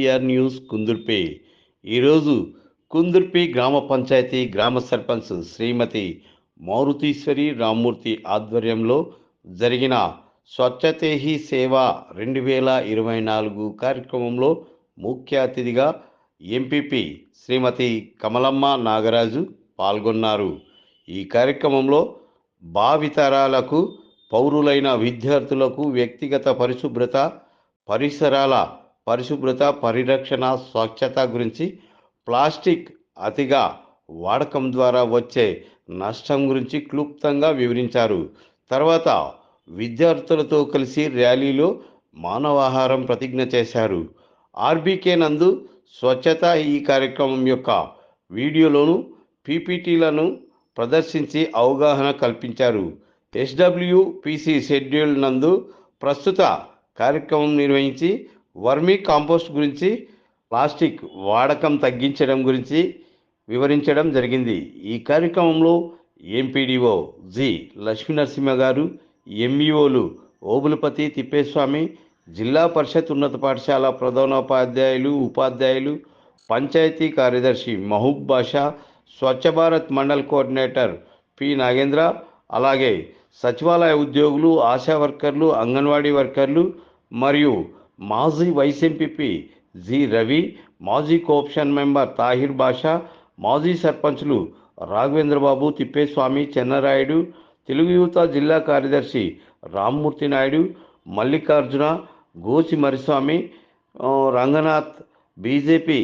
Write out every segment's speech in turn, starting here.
KCR news Kundurpi. ఈరోజు కుందుర్పి గ్రామ పంచాయతీ గ్రామ సర్పంచ్ శ్రీమతి మారుతీశ్వరి రామ్మూర్తి ఆధ్వర్యంలో జరిగిన స్వచ్ఛతేహి సేవ రెండు వేల ఇరవై నాలుగు కార్యక్రమంలో ముఖ్య అతిథిగా ఎంపీపీ శ్రీమతి కమలమ్మ నాగరాజు పాల్గొన్నారు. ఈ కార్యక్రమంలో భావితరాలకు పౌరులైన విద్యార్థులకు వ్యక్తిగత పరిశుభ్రత పరిసరాల పరిశుభ్రత పరిరక్షణ స్వచ్ఛత గురించి ప్లాస్టిక్ అతిగా వాడకం ద్వారా వచ్చే నష్టం గురించి క్లుప్తంగా వివరించారు. తర్వాత విద్యార్థులతో కలిసి ర్యాలీలో మానవాహారం ప్రతిజ్ఞ చేశారు. ఆర్బీకే నందు స్వచ్ఛత ఈ కార్యక్రమం యొక్క వీడియోలోను పీపీటీలను ప్రదర్శించి అవగాహన కల్పించారు. ఎస్డబ్ల్యూపిసి షెడ్యూల్ నందు ప్రస్తుత కార్యక్రమం నిర్వహించి వర్మీ కాంపోస్ట్ గురించి ప్లాస్టిక్ వాడకం తగ్గించడం గురించి వివరించడం జరిగింది. ఈ కార్యక్రమంలో ఎంపీడీఓ జి. లక్ష్మీనరసింహ గారు ఎంఈఓలు ఓబులపతి తిప్పేస్వామి జిల్లా పరిషత్ ఉన్నత పాఠశాల ప్రధానోపాధ్యాయులు ఉపాధ్యాయులు పంచాయతీ కార్యదర్శి మహబూబ్ బాషా స్వచ్ఛ భారత్ మండల్ కోఆర్డినేటర్ పి. నాగేంద్ర అలాగే సచివాలయ ఉద్యోగులు ఆశా వర్కర్లు అంగన్వాడీ వర్కర్లు మరియు మాజీ వైస్ ఎంపీపీ జి రవి మాజీ కోఆప్షన్ మెంబర్ తాహిర్ బాషా మాజీ సర్పంచ్లు రాఘవేంద్రబాబు తిప్పేస్వామి చెన్నరాయుడు తెలుగు యువత జిల్లా కార్యదర్శి Rammurthy Naidu Mallikarjuna Gochi Mariswamy Ranganath BJP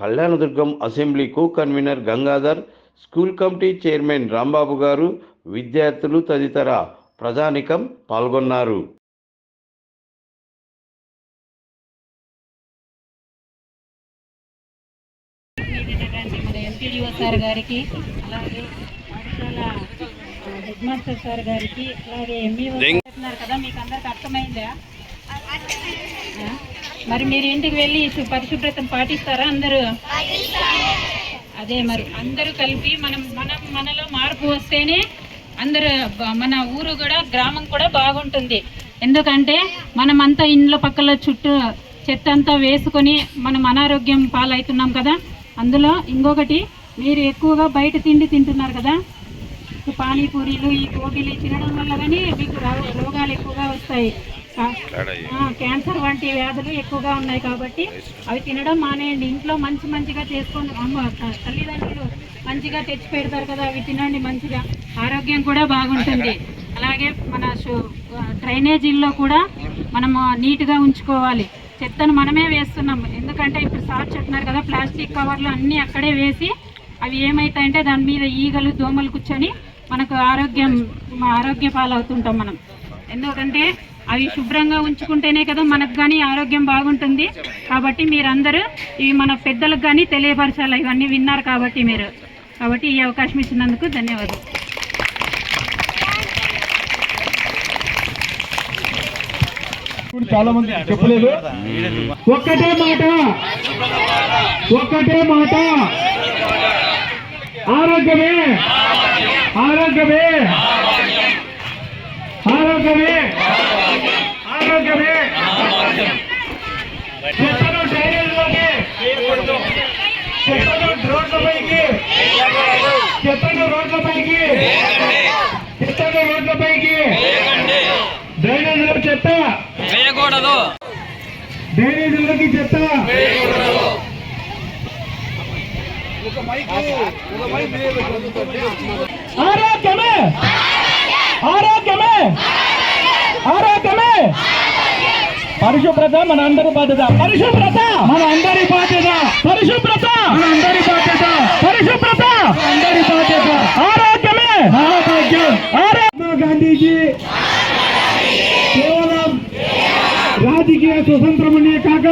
Kalyandurgam assembly co convener Gangadhar school committee chairman Rambabu garu విద్యార్థులు తదితర ప్రజానికం పాల్గొన్నారు. మన ఎంపీడీఓ సార్ గారికి అలాగే పాఠశాల హెడ్ మాస్టర్ సార్ గారికి అలాగే ఎంఈఓ చెప్తున్నారు కదా మీకు అందరికి అర్థమైందా? మరి మీరు ఇంటికి వెళ్ళి పరిశుభ్రతను పాటిస్తారా అందరూ? అదే మరి అందరూ కలిపి మనం మనం మనలో మార్పు వస్తేనే అందరూ మన ఊరు కూడా గ్రామం కూడా బాగుంటుంది. ఎందుకంటే మనం అంతా ఇండ్ల పక్కల చుట్టూ చెత్త అంతా వేసుకొని మనం అనారోగ్యం పాలవుతున్నాం కదా అందులో ఇంకొకటి మీరు ఎక్కువగా బయట తిండి తింటున్నారు కదా? పానీపూరీలు ఈ గోబీలు తినడం వల్ల కానీ మీకు రోగాలు ఎక్కువగా వస్తాయి. క్యాన్సర్ వంటి వ్యాధులు ఎక్కువగా ఉన్నాయి కాబట్టి అవి తినడం మానేయండి. ఇంట్లో మంచి మంచిగా చేసుకొని అమ్మ తల్లిదండ్రులు మంచిగా తెచ్చి పెడతారు కదా అవి తినండి మంచిగా. ఆరోగ్యం కూడా బాగుంటుంది. అలాగే మన డ్రైనేజీల్లో కూడా మనము నీట్గా ఉంచుకోవాలి. చెత్తను మనమే వేస్తున్నాం ఎందుకంటే ఇప్పుడు సార్ చెప్తున్నారు కదా ప్లాస్టిక్ కవర్లు అన్నీ అక్కడే వేసి అవి ఏమవుతాయంటే దాని మీద ఈగలు దోమలు కూర్చొని మనకు ఆరోగ్యం ఆరోగ్య పాలవుతుంటాం మనం. ఎందుకంటే అవి శుభ్రంగా ఉంచుకుంటేనే కదా మనకు కానీ ఆరోగ్యం బాగుంటుంది. కాబట్టి మీరందరూ ఇవి మన పెద్దలకు కానీ తెలియపరచాలి. ఇవన్నీ విన్నారు కాబట్టి మీరు. కాబట్టి ఈ అవకాశం ఇచ్చినందుకు ధన్యవాదాలు. చాలా మంది చెప్పలేదు. ఒక్కటే మాట. ఒక్కటే మాట. ఆరోగ్యమే. ఆరోగ్యమే. ఆరోగ్యమే. ఆరోగ్యమే. చెత్తను డ్రైనేజ్లోకి చెత్తను రోడ్లపైకి చెత్తను రోడ్లపైకి చెత్తను రోడ్లపైకి డ్రైనేజ్లో చెత్త. వేయకూడదు. డ్రైనేజీలోకి చెత్త. ఆరోగ్యమే ఆరోగ్యమే ఆరోగ్యమే పరిశుభ్రత మన అందరి బాధ్యత పరిశుభ్రత మన అందరి బాధ్యత పరిశుభ్రత మన అందరి బాధ్యత పరిశుభ్రత మన అందరి బాధ్యత ఆరోగ్యమే మహాభాగ్యం ఆరోగ్య గాంధీజీ కేవలం రాజకీయ స్వతంత్రమనే కాక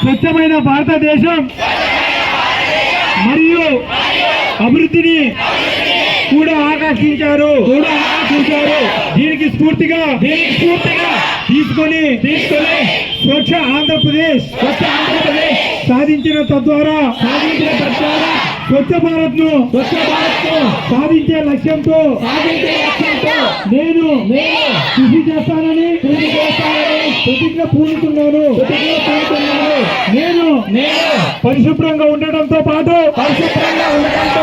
స్వచ్ఛమైన భారతదేశం మరియు అభివృద్ధిని కూడా ఆకర్షించారు కూడా ఆకర్షించారు దీనికి స్ఫూర్తిగా దీనికి స్ఫూర్తిగా తీసుకొని తీసుకొని స్వచ్ఛ ఆంధ్రప్రదేశ్ స్వచ్ఛ ఆంధ్రప్రదేశ్ సాధించిన తద్వారా సాధించిన తద్వారా స్వచ్ఛ భారత్ను స్వచ్ఛ భారత్ను సాధించే లక్ష్యంతో సాధించే లక్ష్యంతో నేను నేను కృషి చేస్తానని కృషి చేస్తానని ప్రతిజ్ఞ పూనుతున్నాను ప్రతిజ్ఞ పూనుతున్నాను నేను నేను పరిశుభ్రంగా ఉండటంతో పాటు పరిశుభ్రంగా ఉండటంతో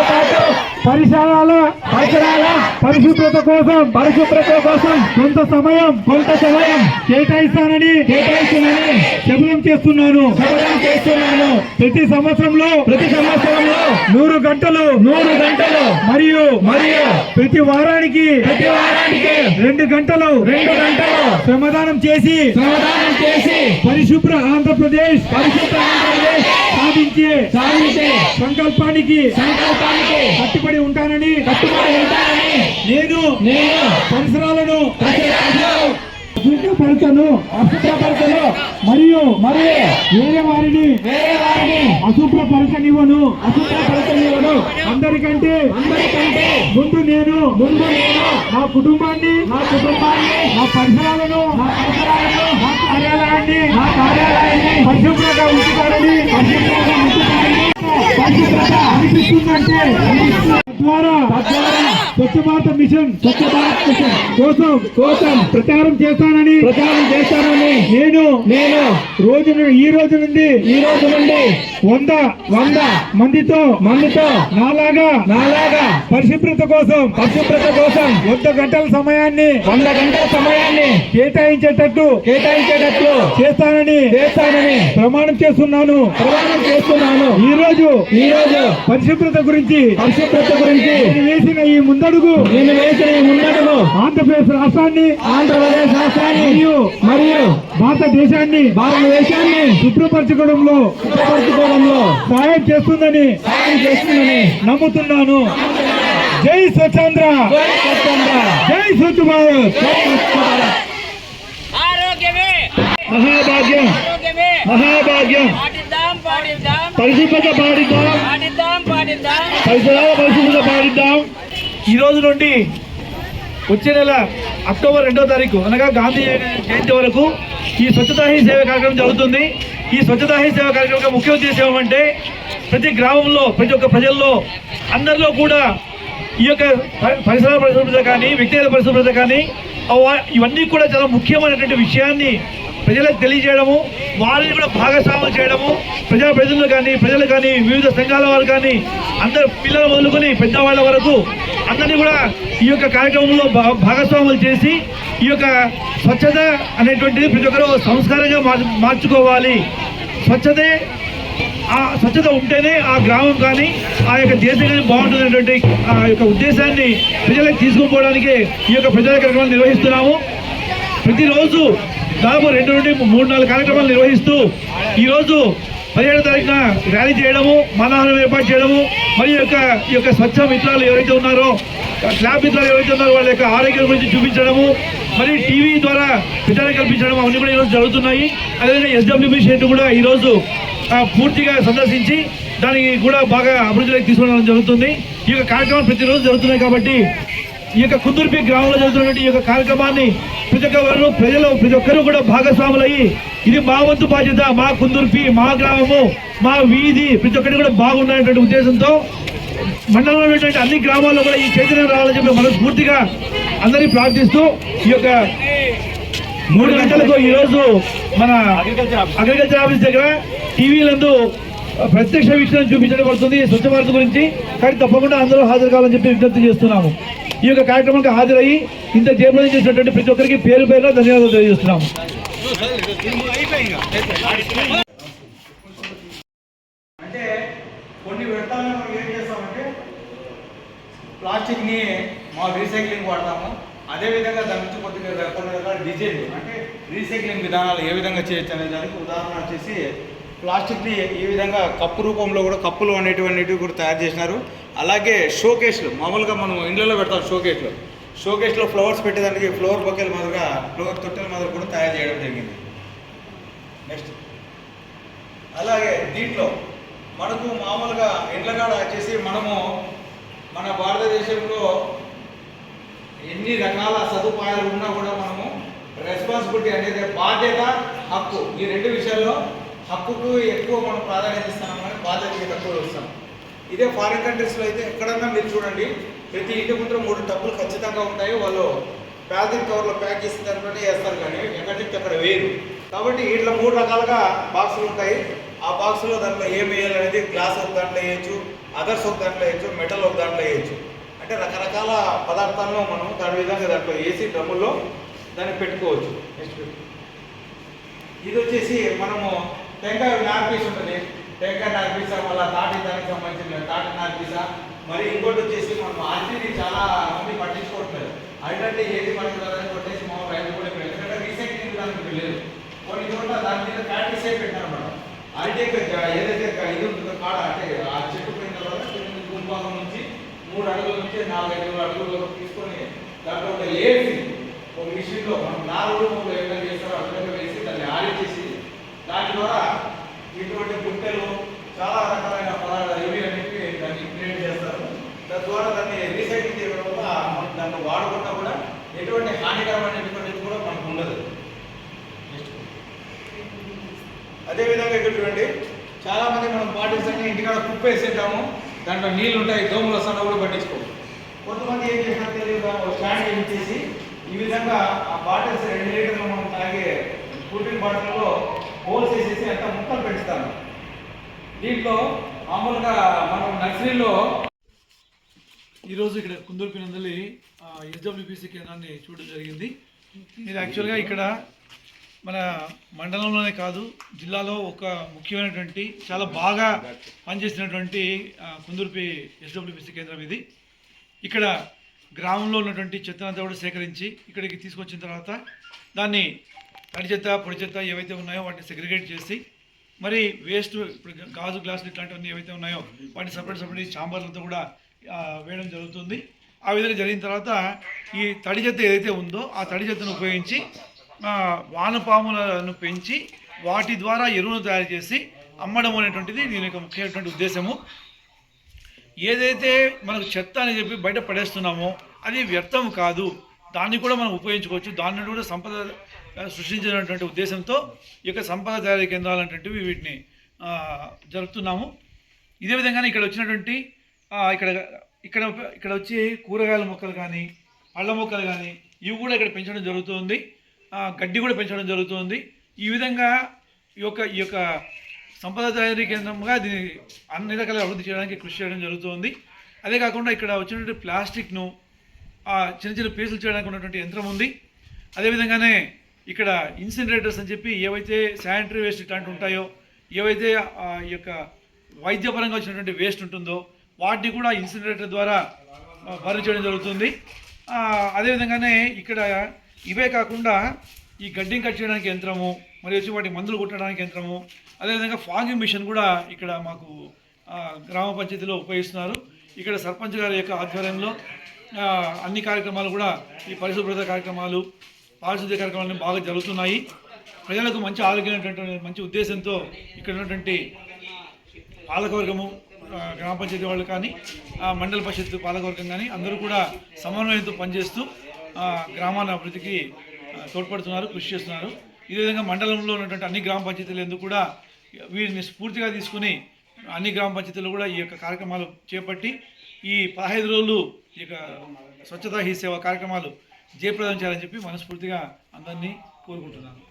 పరిసరాల పరిసరాల పరిశుభ్రత కోసం పరిశుభ్రత కోసం కొంత సమయం కొంత సమయం కేటాయిస్తానని కేటాయిస్తానని శపథం చేస్తున్నాను. చేస్తున్నాను. ప్రతి సంవత్సరంలో ప్రతి సంవత్సరంలో నూరు గంటలు నూరు గంటలు మరియు మరియు ప్రతి వారానికి ప్రతి వారానికి రెండు గంటలు రెండు గంటలు శ్రమదానం చేసి శ్రమదానం చేసి పరిశుభ్ర ఆంధ్రప్రదేశ్ పరిశుభ్ర ఆంధ్రప్రదేశ్ సాధించే సాధించే సంకల్పానికి సంకల్పానికి కట్టుబడి ఉంటానని కట్టుబడి ఉంటానని నేను నేను పరిసరాలను అశుభ్రపరచను అశుభ్రపరచను మరియు మరియు వేరే వారిని వేరే వారిని అశుభ్రపరచనివ్వను అశుభ్రపరచనివ్వను అందరికంటే అందరికంటే ముందు నేను ముందు నేను నా కుటుంబాన్ని నా కుటుంబాన్ని నా పరిసరాలను నా పరిసరాలను నా కార్యాలయాన్ని నా కార్యాలయాన్ని పరిశుభ్రంగా ఉంచుతారని పరిశుభ్రంగా ఉంచుతారని పరిశుభ్రత అనిపిస్తుందంటే తద్వారా స్వచ్ఛ భారత మిషన్ స్వచ్ఛ భారత్ మిషన్ కోసం కోసం ప్రచారం చేస్తానని ప్రచారం చేస్తానని నేను నేను రోజు ను- ఈ రోజు నుండి ఈ రోజు నుండి వంద వంద మందితో మందితో నాలాగా నాలాగా పరిశుభ్రత కోసం పరిశుభ్రత కోసం వంద గంటల సమయాన్ని వంద గంటల సమయాన్ని కేటాయించేటట్టు కేటాయించేటట్లు చేస్తానని చేస్తానని ప్రమాణం చేస్తున్నాను. ప్రమాణం చేస్తున్నాను. ఈ రోజు ఈ రోజు పరిశుభ్రత గురించి పరిశుభ్రత గురించి నేను వేసిన ఈ ముందడుగు. నేను వేసిన ఈ ముందడుగు. ఆంధ్రప్రదేశ్ రాష్ట్రాన్ని ఆంధ్రప్రదేశ్ రాష్ట్రాన్ని. మరియు మరియు భారతదేశాన్ని భారతదేశాన్ని శుభ్రపరచుకోవడంలో శుభ్రపరచుకోవడంలో సహాయం చేస్తుందని సహాయం చేస్తుందని నమ్ముతున్నాను. జై స్వచ్ఛాంధ్ర జై స్వచ్ఛ భారత్. ఆరోగ్యమే. మహాభాగ్యం. ఆరోగ్యమే. మహాభాగ్యం. పరిశుభ్రత పరిసరాల పరిశుభ్రత పాటిద్దాం. ఈ రోజు నుండి వచ్చే నెల అక్టోబర్ రెండో తారీఖు అనగా గాంధీ జయంతి వరకు ఈ స్వచ్ఛతాహీ సేవ కార్యక్రమం జరుగుతుంది. ఈ స్వచ్ఛతాహీ సేవ కార్యక్రమం ముఖ్య ఉద్దేశం ఏమంటే ప్రతి గ్రామంలో ప్రతి ఒక్క ప్రజల్లో అందరిలో కూడా ఈ యొక్క పరిసర పరిశుభ్రత కానీ వ్యక్తిగత పరిశుభ్రత కానీ అవ- ఇవన్నీ కూడా చాలా ముఖ్యమైనటువంటి విషయాన్ని ప్రజలకు తెలియజేయడము వారిని కూడా భాగస్వామ్యం చేయడము ప్రజా ప్రజలు కానీ ప్రజలు కానీ వివిధ సంఘాల వారు కానీ అందరు పిల్లలు మొదలుకొని పెద్దవాళ్ళ వరకు అందరినీ కూడా ఈ యొక్క కార్యక్రమంలో భా- భాగస్వాములు చేసి ఈ యొక్క స్వచ్ఛత అనేటువంటిది ప్రతి ఒక్కరూ సంస్కారంగా మార్- మార్చుకోవాలి. స్వచ్ఛతే ఆ స్వచ్ఛత ఉంటేనే ఆ గ్రామం కానీ ఆ యొక్క దేశం కానీ బాగుంటుంది ఆ యొక్క ఉద్దేశాన్ని ప్రజలకు తీసుకుపోవడానికి ఈ యొక్క ప్రజల కార్యక్రమాలు నిర్వహిస్తున్నాము. ప్రతిరోజు దాదాపు రెండు నుండి మూడు నాలుగు కార్యక్రమాలు నిర్వహిస్తూ ఈరోజు పదిహేడు తారీఖున ర్యాలీ చేయడము మానవహారం ఏర్పాటు చేయడము మరియు యొక్క ఈ యొక్క స్వచ్ఛ మిత్రాలు ఎవరైతే ఉన్నారో క్లాబ్ మిత్రాలు ఎవరైతే ఉన్నారో వాళ్ళ యొక్క ఆరోగ్యం గురించి చూపించడము మరియు టీవీ ద్వారా ప్రచారం కల్పించడం అవన్నీ కూడా ఈరోజు జరుగుతున్నాయి. అదేవిధంగా ఎస్డబ్ల్యూబీ షెడ్ కూడా ఈరోజు పూర్తిగా సందర్శించి దానికి కూడా బాగా అభివృద్ధిలోకి తీసుకురావడం జరుగుతుంది. ఈ యొక్క కార్యక్రమాలు ప్రతిరోజు జరుగుతున్నాయి కాబట్టి ఈ యొక్క కుందుర్పి గ్రామంలో జరుగుతున్నటువంటి ఈ యొక్క కార్యక్రమాన్ని ప్రతి ఒక్కరు ప్రజలు ప్రతి ఒక్కరూ కూడా భాగస్వాములయ్యి. ఇది మా వంతు బాధ్యత మా కుందుర్పి మా గ్రామము మా వీధి ప్రతి ఒక్కటి కూడా బాగుండాలనేటువంటి ఉద్దేశంతో మండలంలో ఉన్నటువంటి అన్ని గ్రామాల్లో కూడా ఈ చైతన్యం రావాలని చెప్పి మనస్ఫూర్తిగా అందరినీ ప్రార్థిస్తూ ఈ యొక్క మూడు గంటలకు ఈరోజు మన అగ్రికల్చర్ ఆఫీస్ దగ్గర టీవీలందు ప్రత్యక్ష వీక్షణ చూపించడం పడుతుంది స్వచ్ఛ భారత్ గురించి. కానీ తప్పకుండా అందరూ హాజరు కావాలని చెప్పి విజ్ఞప్తి చేస్తున్నాము. ఈ యొక్క కార్యక్రమానికి హాజరయ్యి ఇంత జయప్రదం చేసినటువంటి ప్రతి ఒక్కరికి పేరు పేరున ధన్యవాదాలు తెలియజేస్తున్నాం. అంటే కొన్ని వ్యర్థాలను మనం ఏం చేస్తామంటే ప్లాస్టిక్ని మా రీసైక్లింగ్ వాడతాము. అదేవిధంగా దాని నుంచి కొద్దిగా కొన్ని రకాల డిజైన్లు అంటే రీసైక్లింగ్ విధానాలు ఏ విధంగా చేయొచ్చు అనే దానికి ఉదాహరణ వచ్చేసి ప్లాస్టిక్ని ఈ విధంగా కప్పు రూపంలో కూడా కప్పులు అనేటువంటివి కూడా తయారు చేసినారు. అలాగే షోకేస్లు మామూలుగా మనం ఇండ్లలో పెడతాం షోకేస్లు. షోకేస్లో ఫ్లవర్స్ పెట్టేదానికి ఫ్లవర్ బొకేల మాదిరిగా ఫ్లవర్ తొట్టెల మాదిరి కూడా తయారు చేయడం జరిగింది. నెక్స్ట్ అలాగే దీంట్లో మనకు మామూలుగా ఇండ్లగాడ వచ్చేసి మనము మన భారతదేశంలో ఎన్ని రకాల సదుపాయాలు ఉన్నా కూడా మనము రెస్పాన్సిబిలిటీ అనేది బాధ్యత హక్కు ఈ రెండు విషయాల్లో హక్కుకు ఎక్కువ మనం ప్రాధాన్యత ఇస్తాం కానీ బాధ్యతకి తక్కువ ఇస్తాం ఇదే ఫారిన్ కంట్రీస్లో అయితే ఎక్కడన్నా మీరు చూడండి ప్రతి ఇంటి ముందర మూడు టబ్బులు ఖచ్చితంగా ఉంటాయి. వాళ్ళు ప్యాకింగ్ కవర్లో ప్యాక్ చేసిన దాంట్లోనే వేస్తారు కానీ ఎక్కడికి అక్కడ వేయరు. కాబట్టి ఇట్లా మూడు రకాలుగా బాక్సులు ఉంటాయి. ఆ బాక్సులో దాంట్లో ఏం వేయాలనేది గ్లాస్ ఒక దాంట్లో వేయచ్చు అదర్స్ ఒక దాంట్లో వేయచ్చు మెటల్ ఒక దాంట్లో వేయచ్చు. అంటే రకరకాల పదార్థాలను మనం దాని విధంగా దాంట్లో వేసి డ్రమ్ముల్లో దాన్ని పెట్టుకోవచ్చు. నెక్స్ట్ ఇది వచ్చేసి మనము టెంకాయ నార్పీస్ ఉంటుంది. టెంకాయ నార్పీస మళ్ళీ తాటి దానికి సంబంధించిన తాటి నార్పీస మరి ఇంకోటి వచ్చేసి మనం అరటిని చాలా మంది పట్టించుకోవట్లేదు. అంటే ఏది పట్టుకోవాలని కొట్టేసి మా రైతు కూడా ఎందుకంటే రీసైక్లింగ్ విధానం వెళ్ళలేదు కొన్ని చోట్ల దాని మీద ప్రాక్టీస్ అయిపోయినారు మేడం అరటి ఏదైతే ఇది ఉంటుందో కాడ అంటే ఆ చెట్టు పోయిన తర్వాత కింద గుంపాగం నుంచి మూడు అడుగుల నుంచి నాలుగు ఐదు అడుగుల వరకు తీసుకొని దాంట్లో ఒక లేసి ఒక మిషన్లో మనం నాలుగు రూపంలో ఏమైనా చేస్తారో ఆ వేసి దాన్ని ఆడించేసి దాని ద్వారా చాలా రకాలైన పదార్థాలు ఇవి అనేవి దాన్ని క్రియేట్ చేస్తారు. తద్వారా దాన్ని రీసైకిల్ చేయడం వల్ల మనం దాన్ని వాడుకుంటా కూడా ఎటువంటి హానికరమైనటువంటిది కూడా మనకు ఉండదు. అదేవిధంగా ఇక్కడ చూడండి. చాలామంది మనం బాటిల్స్ అన్ని ఇంటికాడ కుప్ప వేసేటాము దాంట్లో నీళ్ళు ఉంటాయి దోమలు వస్తాను కూడా పట్టించుకోము. కొంతమంది ఏం చేసినా తెలియదు? ఒక స్టాండ్ ఇచ్చేసి ఈ విధంగా ఆ బాటిల్స్ రెండు లీటర్లు మనం తాగే కూల్ బాటిల్లో హోల్స్ వేసేసి అంత ముక్కలు పెంచుతాను దీంట్లో మామూలుగా మనం నర్సరీలో ఈరోజు ఇక్కడ కుందూరుపి నందలి ఎస్డబ్ల్యూపీసీ కేంద్రాన్ని చూడడం జరిగింది. ఇది యాక్చువల్గా ఇక్కడ మన మండలంలోనే కాదు జిల్లాలో ఒక ముఖ్యమైనటువంటి చాలా బాగా పనిచేసినటువంటి ఆ, కుందూరుపి ఎస్డబ్ల్యూపీసీ కేంద్రం ఇది. ఇక్కడ గ్రామంలో ఉన్నటువంటి చెత్తనంతా కూడా సేకరించి ఇక్కడికి తీసుకొచ్చిన తర్వాత దాన్ని తడి చెత్త పొడి చెత్త ఏవైతే ఉన్నాయో వాటిని సెగ్రిగేట్ చేసి మరి వేస్ట్ ఇప్పుడు గాజు గ్లాసులు ఇట్లాంటివన్నీ ఏవైతే ఉన్నాయో వాటిని సపరేట్ సపరేట్ చాంబర్లతో కూడా వేయడం జరుగుతుంది. ఆ విధంగా జరిగిన తర్వాత ఈ తడి చెత్త ఏదైతే ఉందో ఆ తడి చెత్తను ఉపయోగించి వానపాములను పెంచి వాటి ద్వారా ఎరువును తయారు చేసి అమ్మడం అనేటువంటిది దీని యొక్క ముఖ్యమైనటువంటి ఉద్దేశము. ఏదైతే మనకు చెత్త అని చెప్పి బయట పడేస్తున్నామో అది వ్యర్థం కాదు. దాన్ని కూడా మనం ఉపయోగించుకోవచ్చు. దాన్ని కూడా సంపద సృష్టించినటువంటి ఉద్దేశంతో ఈ యొక్క సంపద తయారీ కేంద్రాలు అనేటువంటివి వీటిని జరుపుతున్నాము. ఇదే విధంగానే ఇక్కడ వచ్చినటువంటి ఇక్కడ ఇక్కడ ఇక్కడ వచ్చి కూరగాయల మొక్కలు కానీ పళ్ళ మొక్కలు కానీ ఇవి కూడా ఇక్కడ పెంచడం జరుగుతుంది. గడ్డి కూడా పెంచడం జరుగుతుంది. ఈ విధంగా ఈ యొక్క ఈ యొక్క సంపద తయారీ కేంద్రంగా దీన్ని అన్ని రకాల అభివృద్ధి చేయడానికి కృషి చేయడం జరుగుతుంది. అదే కాకుండా ఇక్కడ వచ్చినటువంటి ప్లాస్టిక్ను చిన్న చిన్న పీసులు చేయడానికి ఉన్నటువంటి యంత్రం ఉంది. అదేవిధంగానే ఇక్కడ ఇన్సినరేటర్స్ అని చెప్పి ఏవైతే శానిటరీ వేస్ట్ ఇట్లాంటివి ఉంటాయో ఏవైతే ఈ యొక్క వైద్యపరంగా వచ్చినటువంటి వేస్ట్ ఉంటుందో వాటిని కూడా ఇన్సినరేటర్ ద్వారా ఆ, భర్తీ చేయడం జరుగుతుంది. అదేవిధంగానే ఇక్కడ ఇవే కాకుండా ఈ గడ్డిని కట్ చేయడానికి యంత్రము మరి వచ్చి వాటి మందులు కొట్టడానికి యంత్రము అదేవిధంగా ఫాగింగ్ మిషన్ కూడా ఇక్కడ మాకు గ్రామ పంచాయతీలో ఉపయోగిస్తున్నారు. ఇక్కడ సర్పంచ్ గారి యొక్క ఆధ్వర్యంలో అన్ని కార్యక్రమాలు కూడా ఈ పరిశుభ్రత కార్యక్రమాలు పారిశుద్ధ్య కార్యక్రమాలు బాగా జరుగుతున్నాయి. ప్రజలకు మంచి ఆరోగ్యమైనటువంటి మంచి ఉద్దేశంతో ఇక్కడ ఉన్నటువంటి పాలకవర్గము గ్రామ పంచాయతీ వాళ్ళు కానీ మండల పరిషత్ పాలకవర్గం కానీ అందరూ కూడా సమన్వయంతో పనిచేస్తూ గ్రామాల అభివృద్ధికి తోడ్పడుతున్నారు కృషి చేస్తున్నారు. ఇదే విధంగా మండలంలో ఉన్నటువంటి అన్ని గ్రామ పంచాయతీలు ఎందుకు కూడా వీరిని స్ఫూర్తిగా తీసుకుని అన్ని గ్రామ పంచాయతీలు కూడా ఈ యొక్క కార్యక్రమాలు చేపట్టి ఈ పదహైదు రోజులు ఈ యొక్క స్వచ్ఛతా హీ సేవ కార్యక్రమాలు జయప్రదం చేయాలని చెప్పి మనస్ఫూర్తిగా అందరినీ కోరుకుంటున్నాను.